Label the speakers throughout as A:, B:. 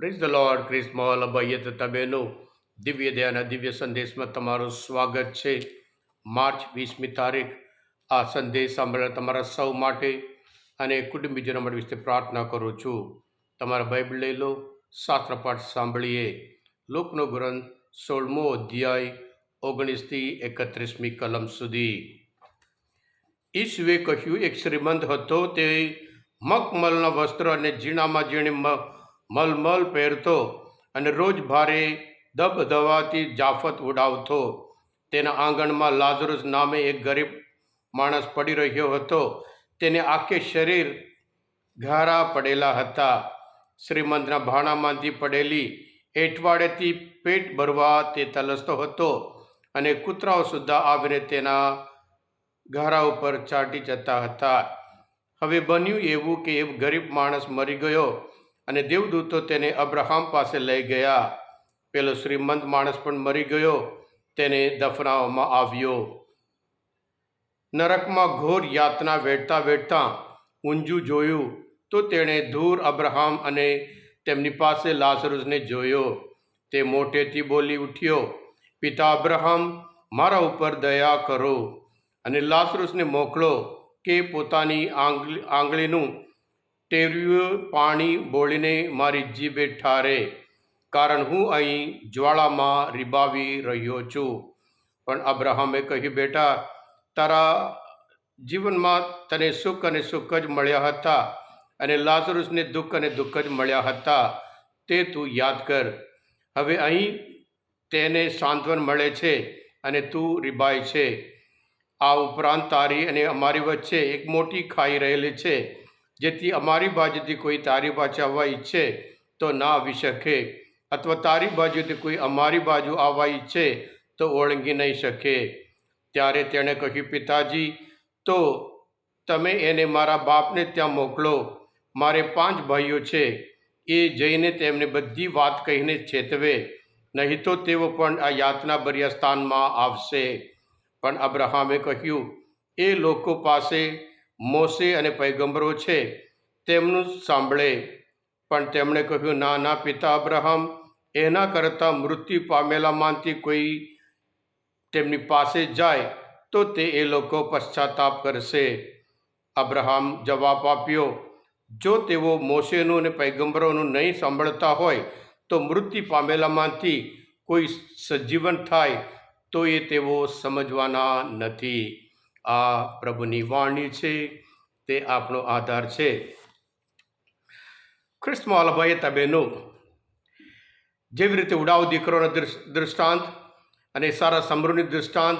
A: Praise the Lord ક્રિસ્મોલ અભય તથા બહેનો દિવ્ય દયાના દિવ્ય સંદેશમાં તમારું સ્વાગત છે. માર્ચ વીસમી તારીખ. આ સંદેશ સાંભળવા તમારા સૌ માટે અને કુટુંબીજનો માટે વિશે પ્રાર્થના કરું છું. તમારા બાઇબલ લઈ લો, શાસ્ત્ર પાઠ સાંભળીએ. લોકનો ગ્રંથ સોળમો અધ્યાય, ઓગણીસથી એકત્રીસમી કલમ સુધી. ઈસુએ કહ્યું, એક શ્રીમંત હતો તે મખમલના વસ્ત્ર અને ઝીણામાં ઝીણી મલમલ પહેરતો અને રોજ ભારે દબદવાથી જાફત ઉડાવતો. તેના આંગણમાં લાઝરસ નામે એક ગરીબ માણસ પડી રહ્યો હતો. તેને આખે શરીર ઘારા પડેલા હતા. શ્રીમંતના ભાણામાંથી પડેલી એઠવાડેથી પેટ ભરવા તે તલસતો હતો અને કૂતરાઓ સુદ્ધા આવીને તેના ઘારા ઉપર ચાટી જતા હતા. હવે બન્યું એવું કે એ ગરીબ માણસ મરી ગયો અને દેવદૂતો તેને અબ્રાહમ પાસે લઈ ગયા. પેલો શ્રીમંત માણસ પણ મરી ગયો, તેને દફનાવવામાં આવ્યો. નરકમાં ઘોર યાતના વેઠતા વેઠતા ઊંજું જોયું તો તેણે ધૂર અબ્રાહમ અને તેમની પાસે લાસરુસને જોયો. તે મોટેથી બોલી ઉઠ્યો, પિતા અબ્રાહમ, મારા ઉપર દયા કરો અને લાસરુસને મોકલો કે પોતાની આંગળી આંગળીનું ટેર્યું, પાણી બોળીને મારી જીભે ઠારે. કારણ હું અહીં જ્વાળામાં રીબાવી રહ્યો છું. પણ અબ્રાહમે કહ્યું, બેટા, તારા જીવનમાં તને સુખ અને સુખ જ મળ્યા હતા અને લાઝરુસને દુઃખ અને દુઃખ જ મળ્યા હતા. તે તું યાદ કર. હવે અહીં તેને સાંત્વન મળે છે અને તું રીબાય છે. આ ઉપરાંત તારી અને અમારી વચ્ચે એક મોટી ખાઈ રહેલી છે. જેથી અમારી બાજુથી કોઈ તારી પાછળ આવવા ઈચ્છે તો ના આવી શકે. અથવા તારી બાજુથી કોઈ અમારી બાજુ આવવા ઈચ્છે તો ઓળંગી નહીં શકે. ત્યારે તેણે કહ્યું, પિતાજી, તો તમે એને મારા બાપને ત્યાં મોકલો. મારે પાંચ ભાઈઓ છે. એ જઈને તેમને બધી વાત કહીને છેતવે. નહીં તો તેઓ પણ આ યાતનાભર્યા સ્થાનમાં આવશે. પણ અબ્રાહમે કહ્યું, એ લોકો પાસે મોસે અને પૈગંબરો છે, તેમનું સાંભળે. પણ તેમણે કહ્યું, ના ના, પિતા અબ્રાહમ, એના કરતાં મૃત્યુ પામેલામાંથી કોઈ તેમની પાસે જાય, તો તે એ લોકો પશ્ચાતાપ કરશે. અબ્રાહમ જવાબ આપ્યો, જો તેઓ મોશેનું અને પૈગંબરોનું નહીં સાંભળતા હોય, તો મૃત્યુ પામેલામાંથી કોઈ સજીવન થાય, તો એ તેઓ સમજવાના નથી. આ પ્રભુની વાણી છે, તે આપણો આધાર છે. ખ્રિસ્તમાં અલભાઈએ તબેનો જેવી રીતે ઉડાવ દીકરોનો દૃષ- દૃષ્ટાંત અને સારા સમૃદ્ધિ દૃષ્ટાંત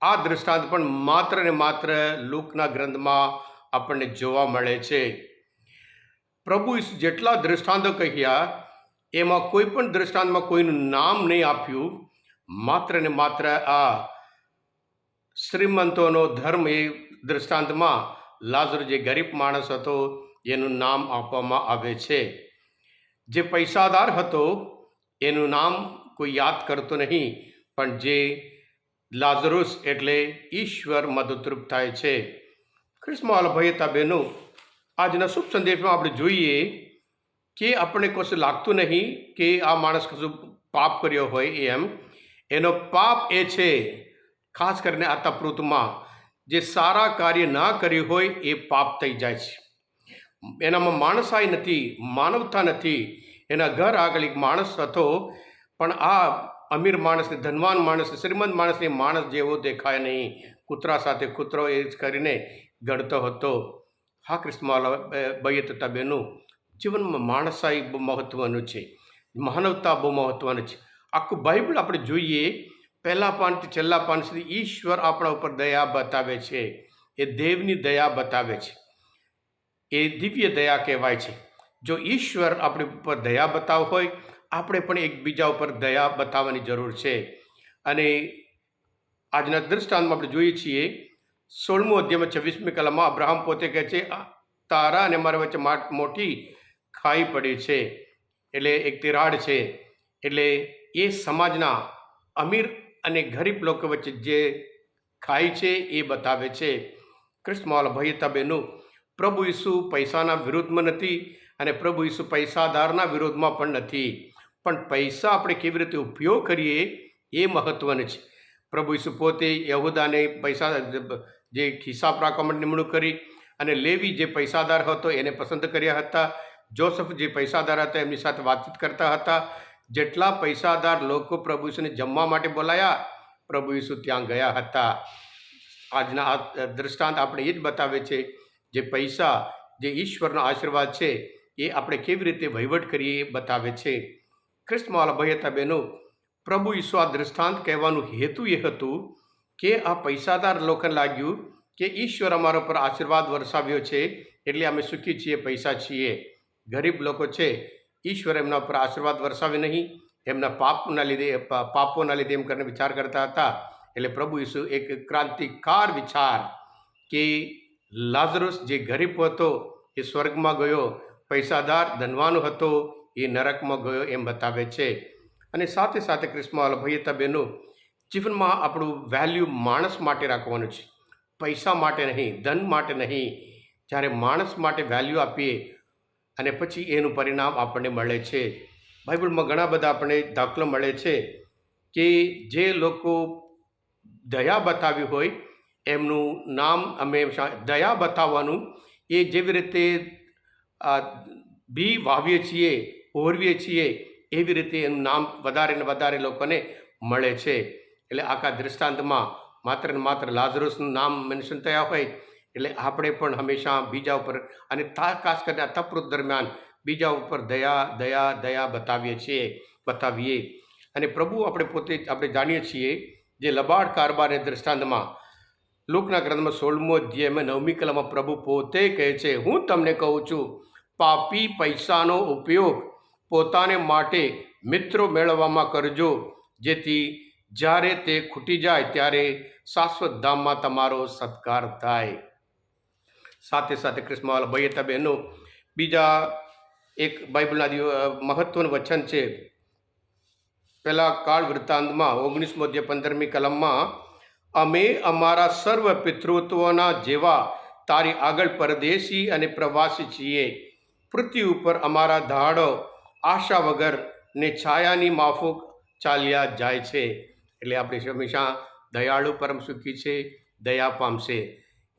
A: આ દૃષ્ટાંત પણ માત્ર ને માત્ર લોકના ગ્રંથમાં આપણને જોવા મળે છે. પ્રભુ જેટલા દૃષ્ટાંતો કહ્યા, એમાં કોઈ પણ દૃષ્ટાંતમાં કોઈનું નામ નહીં આપ્યું, માત્ર ને માત્ર આ શ્રીમંતોનો ધર્મ એ દૃષ્ટાંતમાં લાઝર જે ગરીબ માણસ હતો, એનું નામ આપવામાં આવે છે. જે પૈસાદાર હતો, એનું નામ કોઈ યાદ કરતો નહીં, પણ જે લાઝરુસ એટલે ઈશ્વર મદદરૂપ થાય છે. ખ્રિસ્મા અલભયતા બહેનો આજના શુભ સંદેશમાં આપણે જોઈએ કે આપણે કશું લાગતું નહીં કે આ માણસ કશું પાપ કર્યો હોય એમ. એનો પાપ એ છે ખાસ કરીને આ તપૃતમાં જે સારા કાર્ય ના કર્યું હોય એ પાપ થઈ જાય છે. એનામાં માણસાઈ નથી, માનવતા નથી, એના ઘર આગળ એક માણસ હતો, પણ આ અમીર માણસને, ધનવાન માણસ શ્રીમંત માણસને માણસ જેવો દેખાય નહીં. કૂતરા સાથે કૂતરો એ જ કરીને ગણતો હતો. હા કૃષ્ણ બૈય તથા બહેનું જીવનમાં માણસાઈ બહુ મહત્ત્વનું છે. માનવતા બહુ મહત્ત્વનું છે. આખું બાઇબલ આપણે જોઈએ પહેલા પાનથી છેલ્લા પાન સુધી ઈશ્વર આપણા ઉપર દયા બતાવે છે. એ દેવની દયા બતાવે છે. એ દિવ્ય દયા કહેવાય છે. જો ઈશ્વર આપણી ઉપર દયા બતાવ હોય, આપણે પણ એકબીજા ઉપર દયા બતાવવાની જરૂર છે. અને આજના દૃષ્ટાંતમાં આપણે જોઈએ છીએ, સોળમું અધ્યાયમાં છવ્વીસમી કલામાં અબ્રાહમ પોતે કહે છે તારા અને મારા વચ્ચે માટ મોટી ખાઈ પડી છે. એટલે એક તિરાડ છે. એટલે એ સમાજના અમીર અને ગરીબ લોકો વચ્ચે જે ખાય છે એ બતાવે છે. કૃષ્ણમાલ ભયતાબેનું, પ્રભુ ઈસુ પૈસાના વિરુદ્ધમાં નથી અને પ્રભુ ઈસુ પૈસાદારના વિરોધમાં પણ નથી. પણ પૈસા આપણે કેવી રીતે ઉપયોગ કરીએ એ મહત્ત્વનું છે. પ્રભુ ઈસુ પોતે યહુદાને પૈસા જે હિસાબ રાખવા માટે નિમણૂક કરી અને લેવી જે પૈસાદાર હતો એને પસંદ કર્યા હતા. જોસફ જે પૈસાદાર હતા એમની સાથે વાતચીત કરતા હતા. જેટલા પૈસાદાર લોકો પ્રભુ ઈસુને જમવા માટે બોલાયા, પ્રભુ ઈસુ ત્યાં ગયા હતા. આજના આ દૃષ્ટાંત આપણે એ જ બતાવે છે જે પૈસા, જે ઈશ્વરનો આશીર્વાદ છે, એ આપણે કેવી રીતે વહીવટ કરીએ એ બતાવે છે. ખ્રિસ્તમાલા ભાઈ બહેનો પ્રભુ ઈસુ આ દૃષ્ટાંત કહેવાનું હેતુ એ હતું કે આ પૈસાદાર લોકોને લાગ્યું કે ઈશ્વર અમારા પર આશીર્વાદ વરસાવ્યો છે, એટલે અમે સુખી છીએ, પૈસા છીએ. ગરીબ લોકો છે ઈશ્વર એમના પર આશીર્વાદ વરસાવે નહીં. એમના પાપના લીધે પાપોના લીધે એમ કરીને વિચાર કરતા હતા. એટલે પ્રભુ ઈસુ એક ક્રાંતિકાર વિચાર કે લાઝરસ જે ગરીબ હતો, એ સ્વર્ગમાં ગયો, પૈસાદાર, ધનવાન હતો, એ નરકમાં ગયો એમ બતાવે છે. અને સાથે સાથે ક્રિસ્મા ભૈયતા બહેનો જીવનમાં આપણું વેલ્યુ માણસ માટે રાખવાનું છે. પૈસા માટે નહીં, ધન માટે નહીં. જ્યારે માણસ માટે વેલ્યુ આપીએ અને પછી એનું પરિણામ આપણને મળે છે. બાઇબલમાં ઘણા બધા આપણને દાખલો મળે છે કે જે લોકો દયા બતાવી હોય, એમનું નામ અમે દયા બતાવવાનું એ જેવી રીતે બી વાવીએ છીએ, ઓરવીએ છીએ, એવી રીતે એનું નામ વધારે ને વધારે લોકોને મળે છે. એટલે આખા દૃષ્ટાંતમાં માત્ર ને માત્ર લાઝરસનું નામ મેન્શન થયા હોય એટલે આપણે પણ હંમેશા બીજા ઉપર અને ખાસ કરીને આ તપૃત દરમિયાન બીજા ઉપર દયા દયા દયા બતાવીએ છીએ, બતાવીએ. અને પ્રભુ આપણે પોતે આપણે જાણીએ છીએ જે લબાડ કારબાર દ્રષ્ટાંતમાં લોકના ગ્રંથમાં સોળમો અધ્યાયમાં નવમી કલામાં પ્રભુ પોતે કહે છે, હું તમને કહું છું, પાપી પૈસાનો ઉપયોગ પોતાને માટે મિત્રો મેળવવામાં કરજો. જેથી જ્યારે તે ખૂટી જાય ત્યારે શાશ્વત ધામમાં તમારો સત્કાર થાય. સાથે સાથે ક્રિસ્મવાલ ભાઈએ હતા બહેનો બીજા એક બાઇબલના મહત્વનું વચન છે. પહેલાં કાળ વૃત્તાંતમાં, ઓગણીસમો જે પંદરમી કલમમાં, અમે અમારા સર્વ પિતૃત્વના જેવા તારી આગળ પરદેશી અને પ્રવાસી છીએ. પૃથ્વી ઉપર અમારા ધાડો, આશા વગર ને છાયાની માફક ચાલ્યા જાય છે. એટલે આપણે હંમેશા દયાળુ પરમ સુખી છે, દયા પામશે.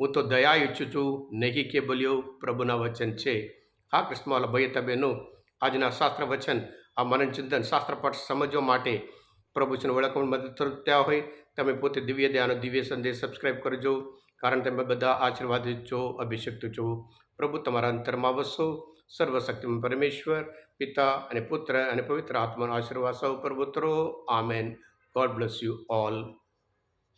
A: હું તો દયા ઈચ્છું છું, નહીં કે બોલ્યો પ્રભુના વચન છે. હા કૃષ્ણવાલા ભાઈ તબેનું, આજના શાસ્ત્ર વચન, આ મનન ચિંતન શાસ્ત્રપાઠ સમજવા માટે પ્રભુને ઓળખવામાં મદદ થયા હોય, તમે પોતે દિવ્ય દયાનો દિવ્ય સંદેશ સબસ્ક્રાઈબ કરજો, કારણ તમે બધા આશીર્વાદિત છો અભિષિક્ત છો પ્રભુ, તમારા અંતરમાં વસો. સર્વશક્તિમાં પરમેશ્વર, પિતા અને પુત્ર અને પવિત્ર આત્માનો આશીર્વાદ સૌ પર ઉતરો amen. God bless you all